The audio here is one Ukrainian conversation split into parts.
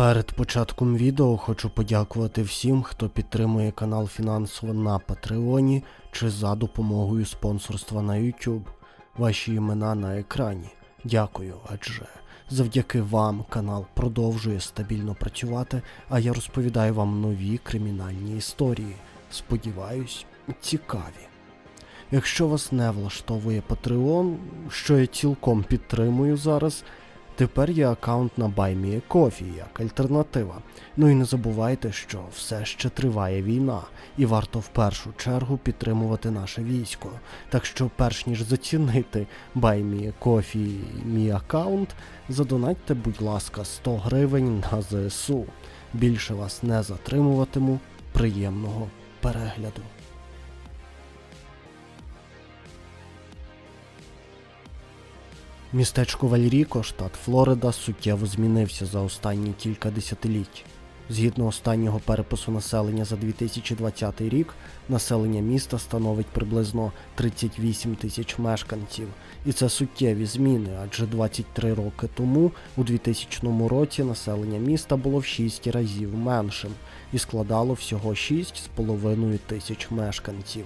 Перед початком відео хочу подякувати всім, хто підтримує канал фінансово на Патреоні чи за допомогою спонсорства на YouTube. Ваші імена на екрані. Дякую, адже завдяки вам канал продовжує стабільно працювати, а я розповідаю вам нові кримінальні історії. Сподіваюсь, цікаві. Якщо вас не влаштовує Patreon, що я цілком підтримую зараз, тепер є аккаунт на BuyMeACoffee як альтернатива. Ну і не забувайте, що все ще триває війна, і варто в першу чергу підтримувати наше військо. Так що, перш ніж зацінити BuyMeACoffee мій аккаунт, задонатьте, будь ласка, 100 гривень на ЗСУ. Більше вас не затримуватиму. Приємного перегляду. Містечко Вальріко, штат Флорида, суттєво змінився за останні кілька десятиліть. Згідно останнього перепису населення за 2020 рік, населення міста становить приблизно 38 тисяч мешканців, і це суттєві зміни, адже 23 роки тому, у 2000 році, населення міста було в 6 разів меншим і складало всього 6,5 тисяч мешканців.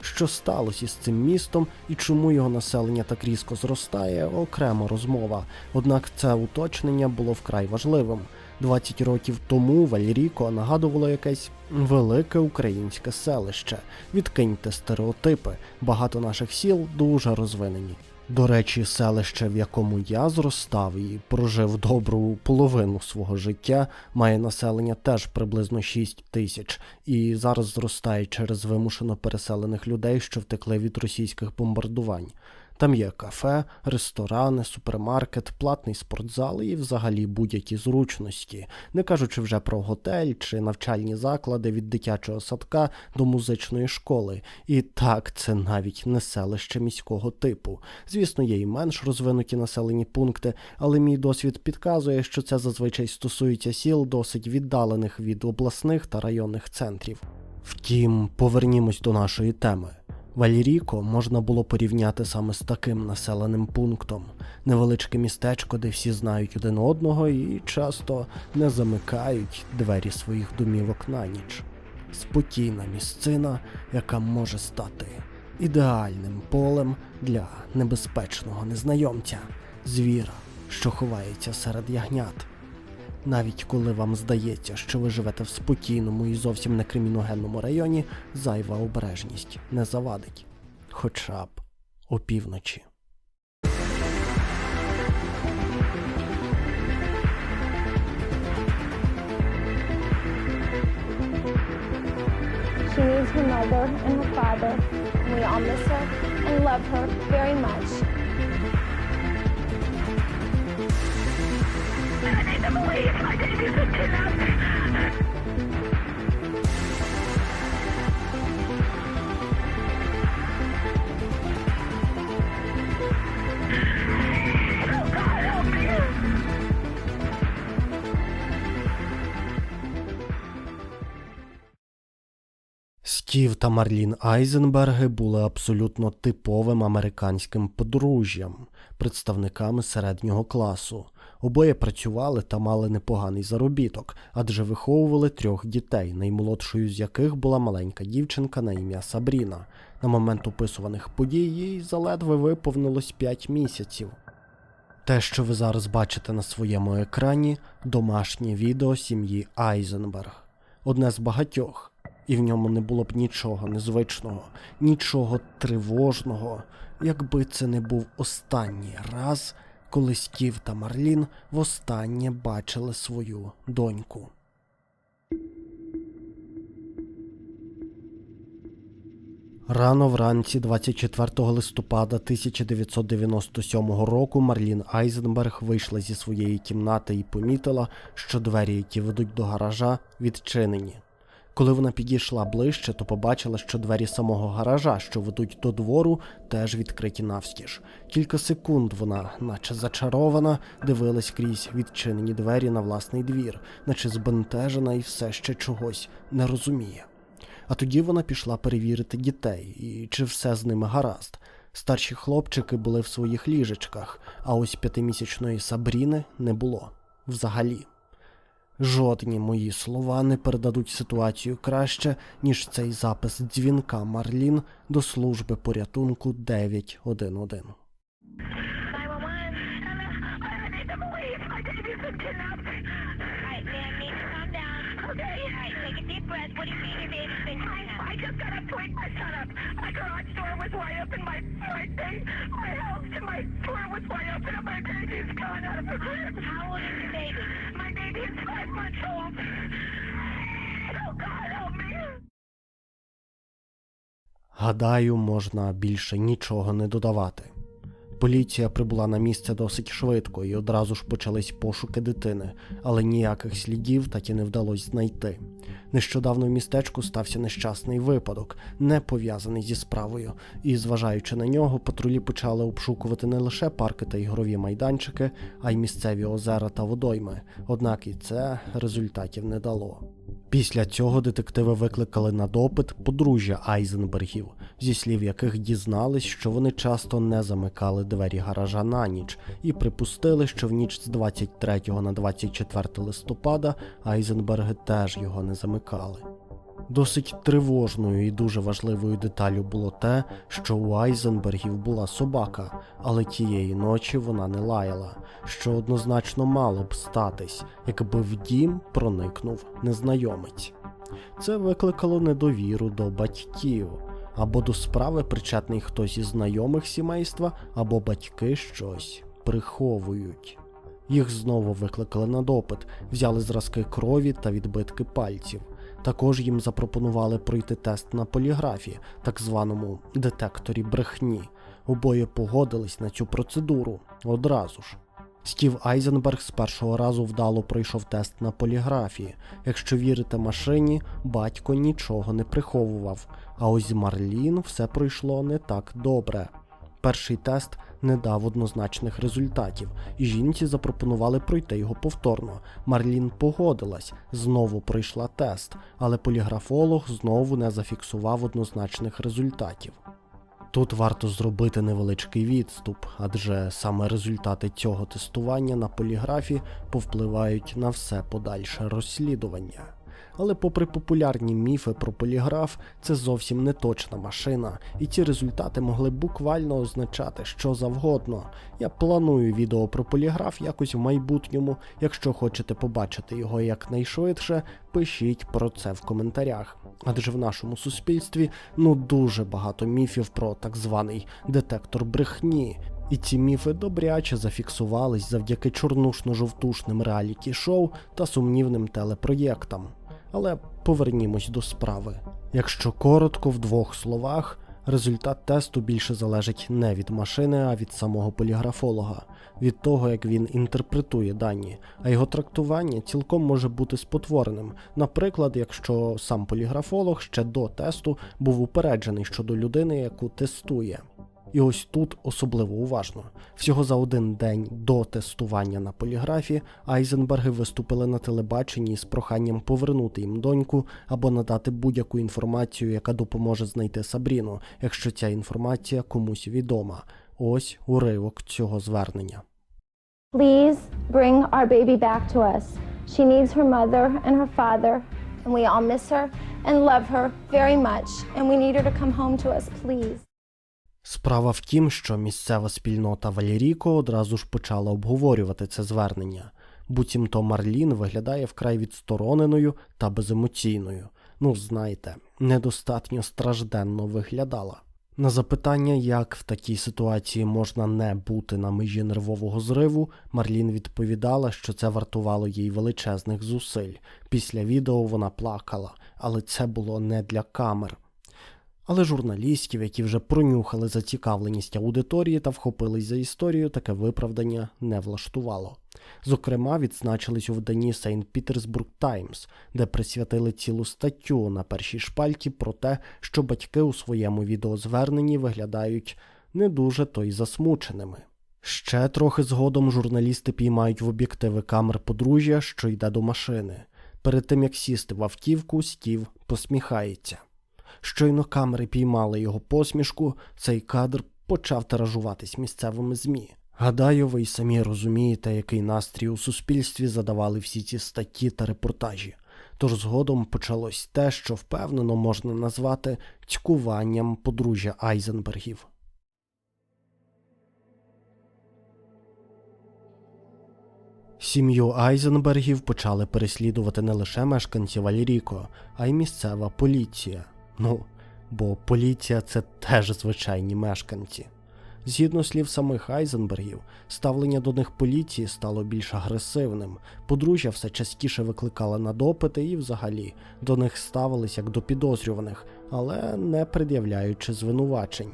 Що сталося із цим містом і чому його населення так різко зростає, окрема розмова. Однак це уточнення було вкрай важливим. 20 років тому Вальріко нагадувало якесь велике українське селище. Відкиньте стереотипи. Багато наших сіл дуже розвинені. До речі, селище, в якому я зростав і прожив добру половину свого життя, має населення теж приблизно 6 тисяч, і зараз зростає через вимушено переселених людей, що втекли від російських бомбардувань. Там є кафе, ресторани, супермаркет, платний спортзал і взагалі будь-які зручності, не кажучи вже про готель чи навчальні заклади від дитячого садка до музичної школи. І так, це навіть не селище міського типу. Звісно, є і менш розвинуті населені пункти, але мій досвід підказує, що це зазвичай стосується сіл досить віддалених від обласних та районних центрів. Втім, повернімось до нашої теми. Валіріко можна було порівняти саме з таким населеним пунктом, невеличке містечко, де всі знають один одного і часто не замикають двері своїх домівок на ніч. Спокійна місцина, яка може стати ідеальним полем для небезпечного незнайомця, звіра, що ховається серед ягнят. Навіть коли вам здається, що ви живете в спокійному і зовсім не криміногенному районі, зайва обережність не завадить. Хоча б опівночі. She needs her mother and her father, we all miss her and love her very much. Стів та Марлін Айзенберги були абсолютно типовим американським подружжям, представниками середнього класу. Обоє працювали та мали непоганий заробіток, адже виховували трьох дітей, наймолодшою з яких була маленька дівчинка на ім'я Сабріна. На момент описуваних подій їй заледве виповнилось 5 місяців. Те, що ви зараз бачите на своєму екрані, домашнє відео сім'ї Айзенберг. Одне з багатьох, і в ньому не було б нічого незвичного, нічого тривожного, якби це не був останній раз, коли Стів та Марлін востаннє бачили свою доньку. Рано вранці 24 листопада 1997 року Марлін Айзенберг вийшла зі своєї кімнати і помітила, що двері, які ведуть до гаража, відчинені. Коли вона підійшла ближче, то побачила, що двері самого гаража, що ведуть до двору, теж відкриті навстіж. Кілька секунд вона, наче зачарована, дивилась крізь відчинені двері на власний двір, наче збентежена і все ще чогось не розуміє. А тоді вона пішла перевірити дітей, і чи все з ними гаразд. Старші хлопчики були в своїх ліжечках, а ось п'ятимісячної Сабріни не було взагалі. Жодні мої слова не передадуть ситуацію краще, ніж цей запис дзвінка Марлін до служби порятунку 911. 911. Hello. I need the police. My baby's been kidnapped. All right, ma'am, need to calm down. Okay. All right, take a deep breath. What do you mean your baby's been kidnapped? I just got to wake my son up. My garage door was wide open. My my thing, my house, and my door was wide open, and my baby's gone out of the crib. How old is your baby? My help me! Гадаю, можна більше нічого не додавати. Поліція прибула на місце досить швидко і одразу ж почались пошуки дитини, але ніяких слідів так і не вдалося знайти. Нещодавно в містечку стався нещасний випадок, не пов'язаний зі справою, і, зважаючи на нього, патрулі почали обшукувати не лише парки та ігрові майданчики, а й місцеві озера та водойми. Однак і це результатів не дало. Після цього детективи викликали на допит подружжя Айзенбергів, зі слів яких дізнались, що вони часто не замикали двері гаража на ніч, і припустили, що в ніч з 23 на 24 листопада Айзенберги теж його не замикали. Досить тривожною і дуже важливою деталю було те, що у Айзенбергів була собака, але тієї ночі вона не лаяла, що однозначно мало б статись, якби в дім проникнув незнайомець. Це викликало недовіру до батьків, або до справи причетний хтось із знайомих сімейства, або батьки щось приховують. Їх знову викликали на допит, взяли зразки крові та відбитки пальців. Також їм запропонували пройти тест на поліграфі, так званому детекторі брехні. Обоє погодились на цю процедуру одразу ж. Стів Айзенберг з першого разу вдало пройшов тест на поліграфії. Якщо вірити машині, батько нічого не приховував. А ось Марлін все пройшло не так добре. Перший тест не дав однозначних результатів, і жінці запропонували пройти його повторно. Марлін погодилась, знову пройшла тест, але поліграфолог знову не зафіксував однозначних результатів. Тут варто зробити невеличкий відступ, адже саме результати цього тестування на поліграфі повпливають на все подальше розслідування. Але, попри популярні міфи про поліграф, це зовсім не точна машина, і ці результати могли буквально означати що завгодно. Я планую відео про поліграф якось в майбутньому. Якщо хочете побачити його якнайшвидше, пишіть про це в коментарях. Адже в нашому суспільстві ну дуже багато міфів про так званий детектор брехні. І ці міфи добряче зафіксувались завдяки чорнушно-жовтушним реаліті-шоу та сумнівним телепроєктам. Але повернімось до справи. Якщо коротко, в двох словах, результат тесту більше залежить не від машини, а від самого поліграфолога, від того, як він інтерпретує дані, а його трактування цілком може бути спотвореним. Наприклад, якщо сам поліграфолог ще до тесту був упереджений щодо людини, яку тестує. І ось тут особливо уважно. Всього за один день до тестування на поліграфі Айзенберги виступили на телебаченні з проханням повернути їм доньку або надати будь-яку інформацію, яка допоможе знайти Сабріну, якщо ця інформація комусь відома. Ось уривок цього звернення. Please bring our baby back to us. She needs her mother and her father, and we all miss her and love her very much. And we need her to come home to us, please. Справа в тім, що місцева спільнота Валеріко одразу ж почала обговорювати це звернення. Буцімто Марлін виглядає вкрай відстороненою та беземоційною. Ну, знаєте, недостатньо стражденно виглядала. На запитання, як в такій ситуації можна не бути на межі нервового зриву, Марлін відповідала, що це вартувало їй величезних зусиль. Після відео вона плакала, але це було не для камер. Але журналістів, які вже пронюхали зацікавленість аудиторії та вхопились за історію, таке виправдання не влаштувало. Зокрема, відзначились у виданні St. Petersburg Times, де присвятили цілу статтю на першій шпальті про те, що батьки у своєму відеозверненні виглядають не дуже то й засмученими. Ще трохи згодом журналісти піймають в об'єктиви камер подружжя, що йде до машини. Перед тим як сісти в автівку, Стів посміхається. Щойно камери піймали його посмішку, цей кадр почав тиражуватись місцевими ЗМІ. Гадаю, ви й самі розумієте, який настрій у суспільстві задавали всі ці статті та репортажі. Тож згодом почалось те, що впевнено можна назвати цькуванням подружжя Айзенбергів. Сім'ю Айзенбергів почали переслідувати не лише мешканці Валіріко, а й місцева поліція. Ну, бо поліція це теж звичайні мешканці. Згідно слів самих Айзенбергів, ставлення до них поліції стало більш агресивним. Подружжя все частіше викликала на допити і, взагалі, до них ставились як до підозрюваних, але не пред'являючи звинувачень.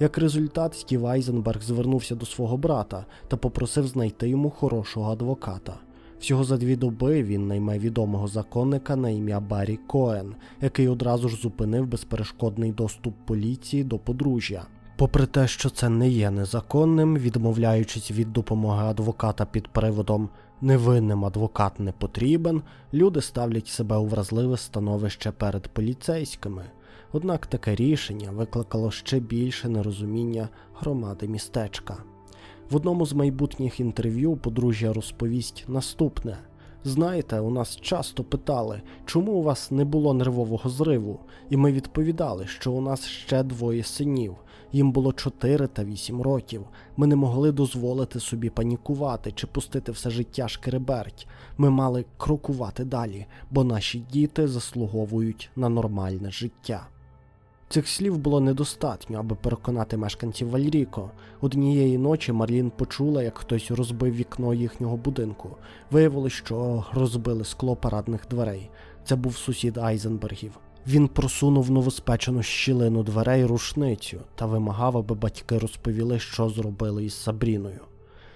Як результат, Стів Айзенберг звернувся до свого брата та попросив знайти йому хорошого адвоката. Всього за дві доби він найме відомого законника на ім'я Баррі Коен, який одразу ж зупинив безперешкодний доступ поліції до подружжя. Попри те, що це не є незаконним, відмовляючись від допомоги адвоката під приводом невинним адвокат не потрібен, люди ставлять себе у вразливе становище перед поліцейськими. Однак таке рішення викликало ще більше нерозуміння громади містечка. В одному з майбутніх інтерв'ю подружжя розповість наступне: Знаєте, у нас часто питали, чому у вас не було нервового зриву, і ми відповідали, що у нас ще двоє синів. Їм було 4 та 8 років. Ми не могли дозволити собі панікувати чи пустити все життя шкереберть. Ми мали крокувати далі, бо наші діти заслуговують на нормальне життя. Цих слів було недостатньо, аби переконати мешканців Вальріко. Однієї ночі Марлін почула, як хтось розбив вікно їхнього будинку. Виявилось, що розбили скло парадних дверей. Це був сусід Айзенбергів. Він просунув новоспечену щілину дверей рушницю та вимагав, аби батьки розповіли, що зробили із Сабріною.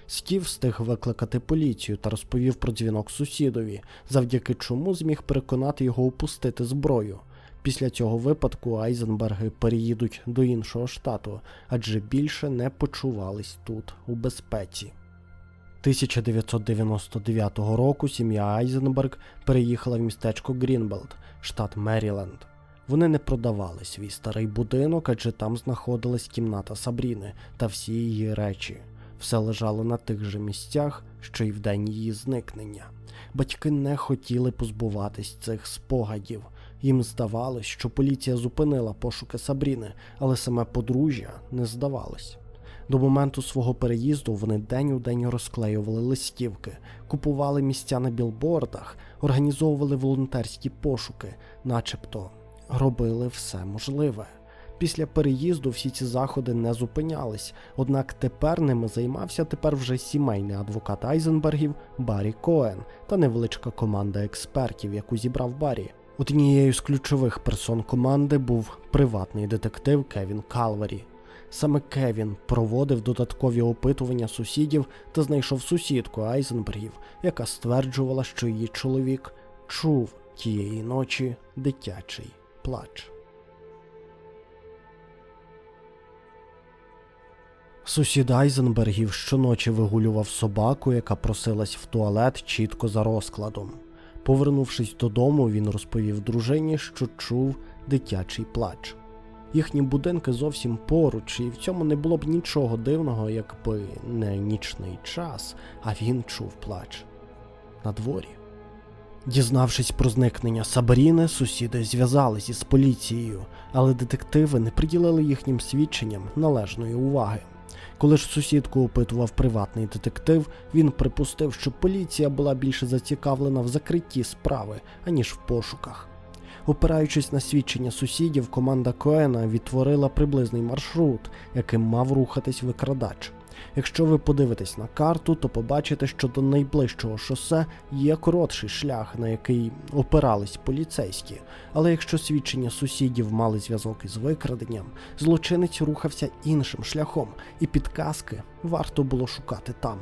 Стів встиг викликати поліцію та розповів про дзвінок сусідові, завдяки чому зміг переконати його опустити зброю. Після цього випадку Айзенберги переїдуть до іншого штату, адже більше не почувались тут у безпеці. 1999 року сім'я Айзенберг переїхала в містечко Грінбелд, штат Меріленд. Вони не продавали свій старий будинок, адже там знаходилась кімната Сабріни та всі її речі. Все лежало на тих же місцях, що й в день її зникнення. Батьки не хотіли позбуватись цих спогадів. Їм здавалось, що поліція зупинила пошуки Сабріни, але саме подружжя не здавалось. До моменту свого переїзду вони день у день розклеювали листівки, купували місця на білбордах, організовували волонтерські пошуки, начебто робили все можливе. Після переїзду всі ці заходи не зупинялись, однак тепер ними займався тепер вже сімейний адвокат Айзенбергів Баррі Коен та невеличка команда експертів, яку зібрав Баррі. Однією з ключових персон команди був приватний детектив Кевін Калвері. Саме Кевін проводив додаткові опитування сусідів та знайшов сусідку Айзенбергів, яка стверджувала, що її чоловік чув тієї ночі дитячий плач. Сусід Айзенбергів щоночі вигулював собаку, яка просилась в туалет чітко за розкладом. Повернувшись додому, він розповів дружині, що чув дитячий плач. Їхні будинки зовсім поруч, і в цьому не було б нічого дивного, якби не нічний час, а він чув плач на дворі. Дізнавшись про зникнення Сабріни, сусіди зв'язалися із поліцією, але детективи не приділили їхнім свідченням належної уваги. Коли ж сусідку опитував приватний детектив, він припустив, що поліція була більше зацікавлена в закритті справи, аніж в пошуках. Опираючись на свідчення сусідів, команда Коена відтворила приблизний маршрут, яким мав рухатись викрадач. Якщо ви подивитесь на карту, то побачите, що до найближчого шосе є коротший шлях, на який опирались поліцейські. Але якщо свідчення сусідів мали зв'язок із викраденням, злочинець рухався іншим шляхом, і підказки варто було шукати там.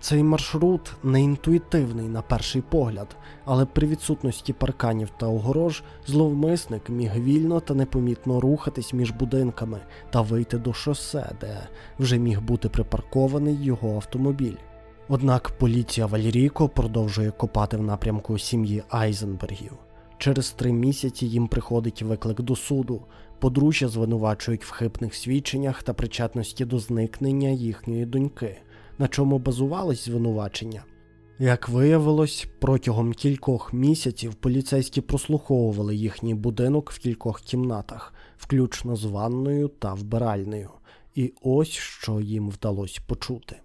Цей маршрут не інтуїтивний на перший погляд, але при відсутності парканів та огорож зловмисник міг вільно та непомітно рухатись між будинками та вийти до шосе, де вже міг бути припаркований його автомобіль. Однак поліція Валерійко продовжує копати в напрямку сім'ї Айзенбергів. Через три місяці їм приходить виклик до суду. Подружжя звинувачують в хибних свідченнях та причетності до зникнення їхньої доньки. На чому базувались звинувачення. Як виявилось, протягом кількох місяців поліцейські прослуховували їхній будинок в кількох кімнатах, включно з ванною та вбиральнею. І ось що їм вдалося почути.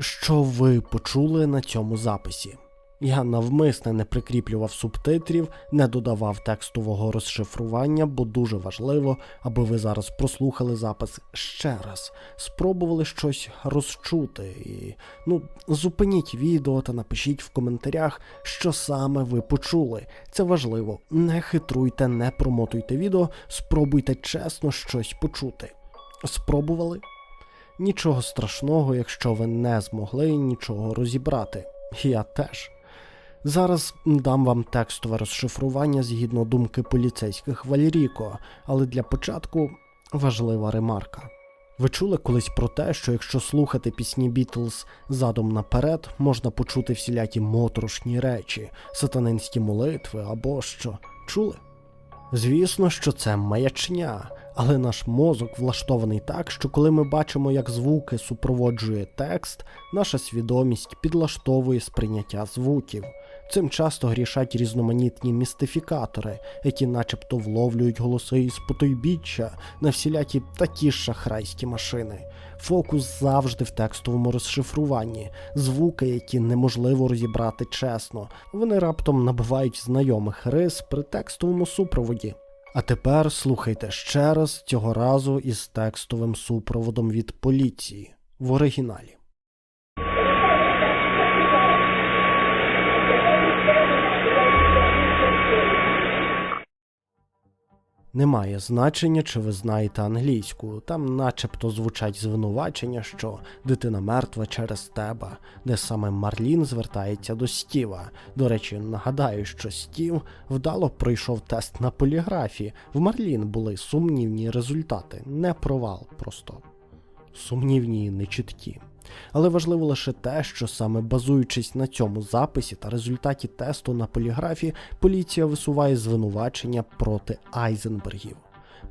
Що ви почули на цьому записі? Я навмисне не прикріплював субтитрів, не додавав текстового розшифрування, бо дуже важливо, аби ви зараз прослухали запис ще раз, спробували щось розчути і ну зупиніть відео та напишіть в коментарях, що саме ви почули. Це важливо. Не хитруйте, не промотуйте відео, спробуйте чесно щось почути. Спробували? Нічого страшного, якщо ви не змогли нічого розібрати. Я теж. Зараз дам вам текстове розшифрування згідно думки поліцейських Валеріко, але для початку важлива ремарка. Ви чули колись про те, що якщо слухати пісні Бітлз задом наперед, можна почути всілякі моторошні речі, сатанинські молитви або що? Чули? Звісно, що це маячня, але наш мозок влаштований так, що коли ми бачимо, як звуки супроводжує текст, наша свідомість підлаштовує сприйняття звуків. Цим часто грішать різноманітні містифікатори, які начебто вловлюють голоси із потойбіччя на всілякі такі шахрайські машини. Фокус завжди в текстовому розшифруванні, звуки, які неможливо розібрати чесно, вони раптом набувають знайомих рис при текстовому супроводі. А тепер слухайте ще раз цього разу із текстовим супроводом від поліції в оригіналі. Немає значення, чи ви знаєте англійську. Там начебто звучать звинувачення, що дитина мертва через тебе, де саме Марлін звертається до Стіва. До речі, нагадаю, що Стів вдало пройшов тест на поліграфі. В Марлін були сумнівні результати, не провал, просто сумнівні нечіткі. Але важливо лише те, що саме базуючись на цьому записі та результаті тесту на поліграфі, поліція висуває звинувачення проти Айзенбергів.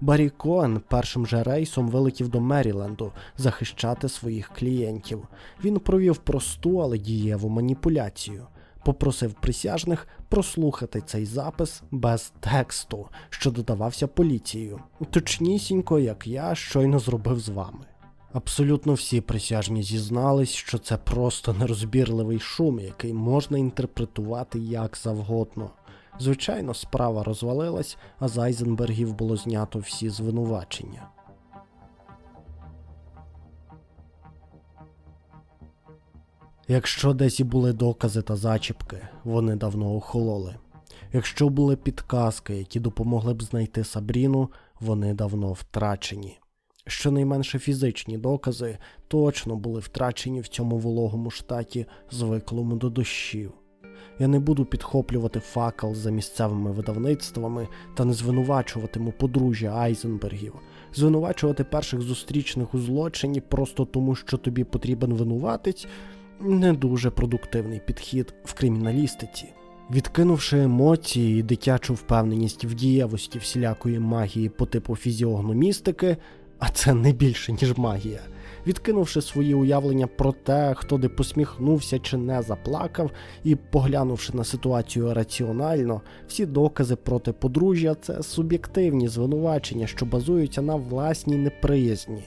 Баррі Коен першим же рейсом вилетів до Меріленду захищати своїх клієнтів. Він провів просту, але дієву маніпуляцію. Попросив присяжних прослухати цей запис без тексту, що додавався поліцією, точнісінько, як я щойно зробив з вами. Абсолютно всі присяжні зізнались, що це просто нерозбірливий шум, який можна інтерпретувати як завгодно. Звичайно, справа розвалилась, а з Айзенбергів було знято всі звинувачення. Якщо десь і були докази та зачіпки, вони давно охололи. Якщо були підказки, які допомогли б знайти Сабріну, вони давно втрачені. Щонайменше фізичні докази точно були втрачені в цьому вологому штаті, звиклому до дощів. Я не буду підхоплювати факел за місцевими видавництвами та не звинувачуватиму подружжя Айзенбергів, звинувачувати перших зустрічних у злочині просто тому, що тобі потрібен винуватець не дуже продуктивний підхід в криміналістиці. Відкинувши емоції і дитячу впевненість в дієвості всілякої магії по типу фізіогномістики, а це не більше, ніж магія. Відкинувши свої уявлення про те, хто де посміхнувся чи не заплакав, і поглянувши на ситуацію раціонально, всі докази проти подружжя це суб'єктивні звинувачення, що базуються на власній неприязні.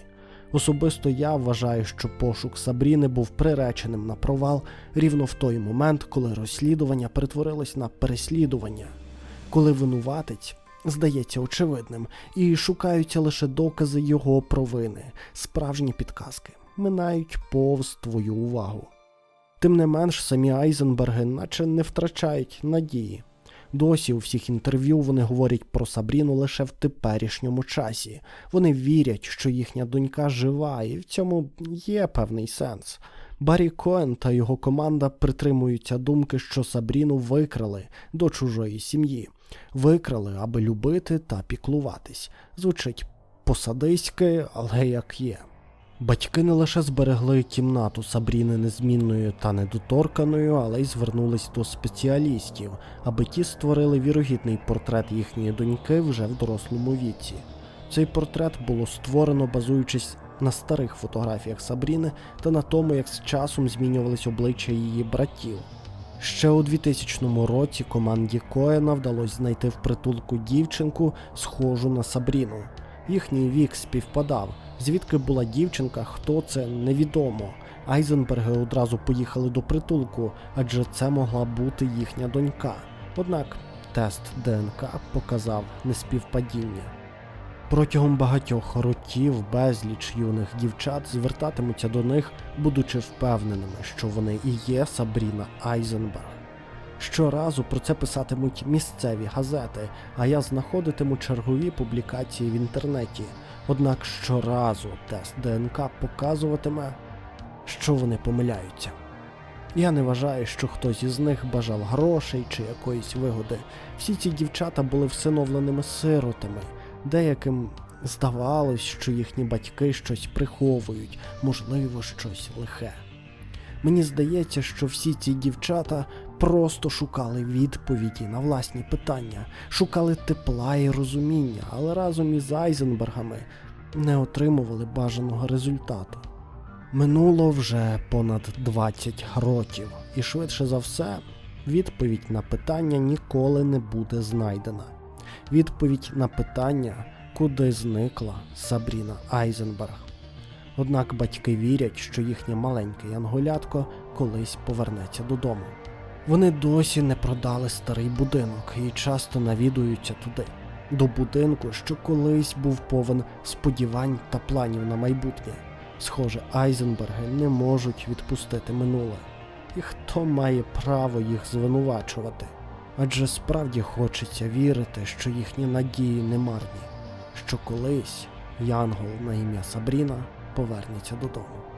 Особисто я вважаю, що пошук Сабріни був приреченим на провал рівно в той момент, коли розслідування перетворилось на переслідування, коли винуватець здається очевидним, і шукаються лише докази його провини, справжні підказки, минають повз твою увагу. Тим не менш, самі Айзенберги наче не втрачають надії. Досі у всіх інтерв'ю вони говорять про Сабріну лише в теперішньому часі. Вони вірять, що їхня донька жива, і в цьому є певний сенс. Баррі Коен та його команда притримуються думки, що Сабріну викрали до чужої сім'ї, викрали, аби любити та піклуватись. Звучить посадиськи, але як є. Батьки не лише зберегли кімнату Сабріни незмінною та недоторканою, але й звернулись до спеціалістів, аби ті створили вірогідний портрет їхньої доньки вже в дорослому віці. Цей портрет було створено, базуючись на старих фотографіях Сабріни та на тому, як з часом змінювались обличчя її братів. Ще у 2000 році команді Коена вдалося знайти в притулку дівчинку, схожу на Сабріну. Їхній вік співпадав. Звідки була дівчинка, хто це невідомо. Айзенберги одразу поїхали до притулку, адже це могла бути їхня донька. Однак тест ДНК показав неспівпадіння. Протягом багатьох років безліч юних дівчат звертатимуться до них, будучи впевненими, що вони і є Сабріна Айзенберг. Щоразу про це писатимуть місцеві газети, а я знаходитиму чергові публікації в інтернеті. Однак щоразу тест ДНК показуватиме, що вони помиляються. Я не вважаю, що хтось із них бажав грошей чи якоїсь вигоди. Всі ці дівчата були всиновленими сиротами. Деяким здавалось, що їхні батьки щось приховують, можливо, щось лихе. Мені здається, що всі ці дівчата просто шукали відповіді на власні питання, шукали тепла і розуміння, але разом із Айзенбергами не отримували бажаного результату. Минуло вже понад 20 років, і швидше за все, відповідь на питання ніколи не буде знайдена. Відповідь на питання, куди зникла Сабріна Айзенберг. Однак батьки вірять, що їхнє маленьке янголятко колись повернеться додому. Вони досі не продали старий будинок і часто навідуються туди, до будинку, що колись був повен сподівань та планів на майбутнє. Схоже, Айзенберги не можуть відпустити минуле. І хто має право їх звинувачувати? Адже справді хочеться вірити, що їхні надії не марні, що колись Янгол на ім'я Сабріна повернеться додому.